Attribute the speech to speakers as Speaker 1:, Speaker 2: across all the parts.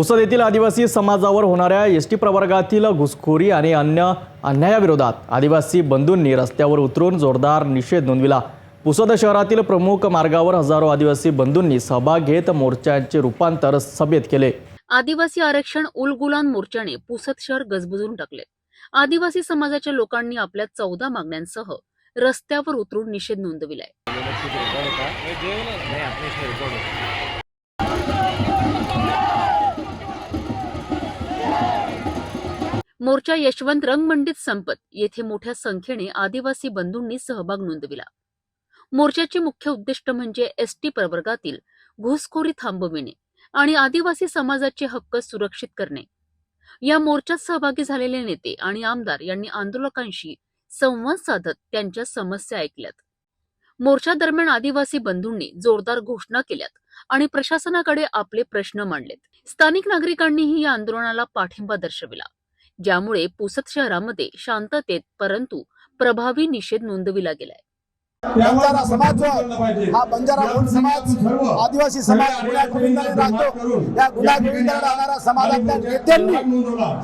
Speaker 1: पुसद येथील आदिवासी समाजावर होणाऱ्या एस टी प्रवर्गातील घुसखोरी आणि अन्य अन्यायाविरोधात आदिवासी बंधूंनी रस्त्यावर उतरून जोरदार निषेध नोंदविला. पुसद शहरातील प्रमुख मार्गावर हजारो आदिवासी बंधूंनी सहभाग घेत मोर्चाचे रूपांतर सभेत केले.
Speaker 2: आदिवासी आरक्षण उलगुलान मोर्चाने पुसद शहर गजबजून टाकले. आदिवासी समाजाच्या लोकांनी आपल्या चौदा मागण्यांसह रस्त्यावर उतरून निषेध नोंदविलाय. मोर्चा यशवंत रंगमंडित संपत येथे मोठ्या संख्येने आदिवासी बंधूंनी सहभाग नोंदविला. मोर्चाचे मुख्य उद्दिष्ट म्हणजे एस टी प्रवर्गातील घुसखोरी थांबविणे आणि आदिवासी समाजाचे हक्क सुरक्षित करणे. या मोर्चात सहभागी झालेले नेते आणि आमदार यांनी आंदोलकांशी संवाद साधत त्यांच्या समस्या ऐकल्यात. मोर्चा दरम्यान आदिवासी बंधूंनी जोरदार घोषणा केल्यात आणि प्रशासनाकडे आपले प्रश्न मांडलेत. स्थानिक नागरिकांनीही या आंदोलनाला पाठिंबा दर्शविला. ज्यामुळे पुसद शहरामध्ये शांततेत परंतु प्रभावी निषेध नोंदविला गेलाय.
Speaker 3: बंजारा समाज जो हा बंजारा समाज आदिवासी समाज गुन्हा गोविंदाने राहतो. या गुन्हा गोविंदाने राहणाऱ्या समाजातल्या नेत्यांनी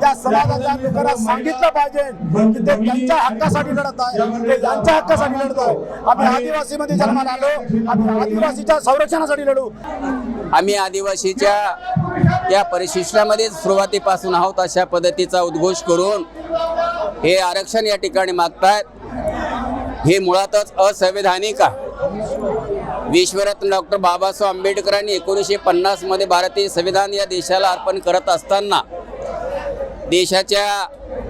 Speaker 3: या समाजाच्या लोकांना सांगितलं पाहिजे की ते त्यांच्या हक्कासाठी लढत आहे. ते त्यांच्या हक्कासाठी लढत आहे. आम्ही आदिवासीमध्ये जन्माला आलो. आम्ही आदिवासीच्या संरक्षणासाठी लढू.
Speaker 4: आम्ही आदिवासीच्या या परिशिष्टामध्ये सुरुवातीपासून आहोत अशा पद्धतीचा उद्घोष करून हे आरक्षण या ठिकाणी मागतायत. हे मुळातच असंवैधानिक आहे. विश्वरत्न डॉक्टर बाबासाहेब आंबेडकरांनी एकोणीसशे पन्नासमध्ये भारतीय संविधान या देशाला अर्पण करत असताना देशाच्या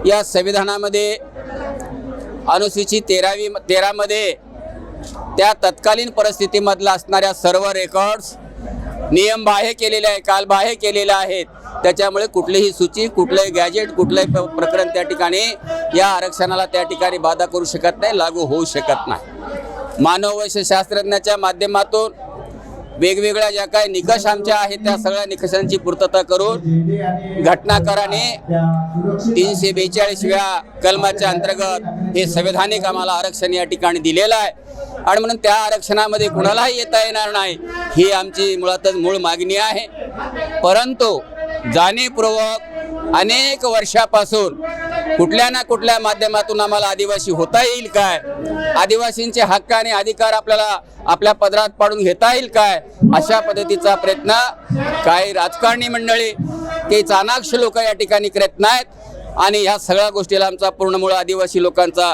Speaker 4: या संविधानामध्ये अनुसूचित तेरावी तेरामध्ये त्या तत्कालीन परिस्थितीमधला असणाऱ्या सर्व रेकॉर्ड्स नियम बाह्य केलेले आहे कालबाह्य केलेले आहेत. त्याच्यामुळे कुठलीही सूची कुठलंही गॅजेट कुठलंही प्रकरण त्या ठिकाणी या आरक्षणाला त्या ठिकाणी बाधा करू शकत नाही लागू होऊ शकत नाही. मानववैश्यशास्त्रज्ञाच्या माध्यमातून वेगवेगळ्या ज्या काही निकष आमच्या आहेत त्या सगळ्या निकषांची पूर्तता करून घटनाकाराने तीनशे बेचाळीसव्या कलमाच्या अंतर्गत हे संवैधानिक आम्हाला आरक्षण या ठिकाणी दिलेलं आहे. आणि म्हणून त्या आरक्षणामध्ये कुणालाही येता येणार नाही ही आमची मुळातच मूळ मागणी आहे. परंतु जाणीवपूर्वक अनेक वर्षापासून कुठल्या ना कुठल्या माध्यमातून आम्हाला आदिवासी होता येईल काय? आदिवासींचे हक्क आणि अधिकार आपल्याला आपल्या पदरात पाडून घेता येईल काय? अशा पद्धतीचा प्रयत्न काही राजकारणी मंडळी काही चाणाक्ष लोक या ठिकाणी करत नाहीत. आणि ह्या सगळ्या गोष्टीला आमचा पूर्ण मूळ आदिवासी लोकांचा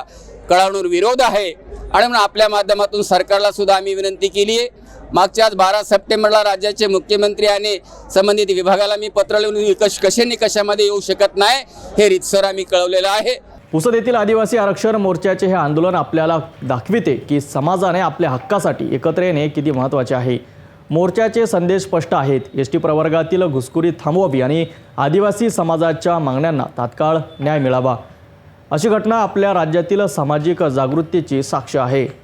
Speaker 4: कळावून विरोध आहे. आणि म्हणून आपल्या माध्यमातून सरकारला सुद्धा आम्ही विनंती केली आहे. मागच्याच बारा सप्टेंबरला राज्याचे मुख्यमंत्री आणि संबंधित विभागाला मी पत्र लिहून निकष कसे निकषामध्ये येऊ शकत नाही हे रितसर आम्ही कळवलेलं आहे.
Speaker 1: पुसद येथील आदिवासी आरक्षण मोर्चाचे हे आंदोलन आपल्याला दाखविते की समाजाने आपल्या हक्कासाठी एकत्र येणे किती महत्त्वाचे आहे. मोर्चाचे संदेश स्पष्ट आहेत. एस टी प्रवर्गातील घुसखोरी थांबवावी आणि आदिवासी समाजाच्या मागण्यांना तात्काळ न्याय मिळावा. अशी घटना आपल्या राज्यातील सामाजिक जागृतीची साक्ष आहे.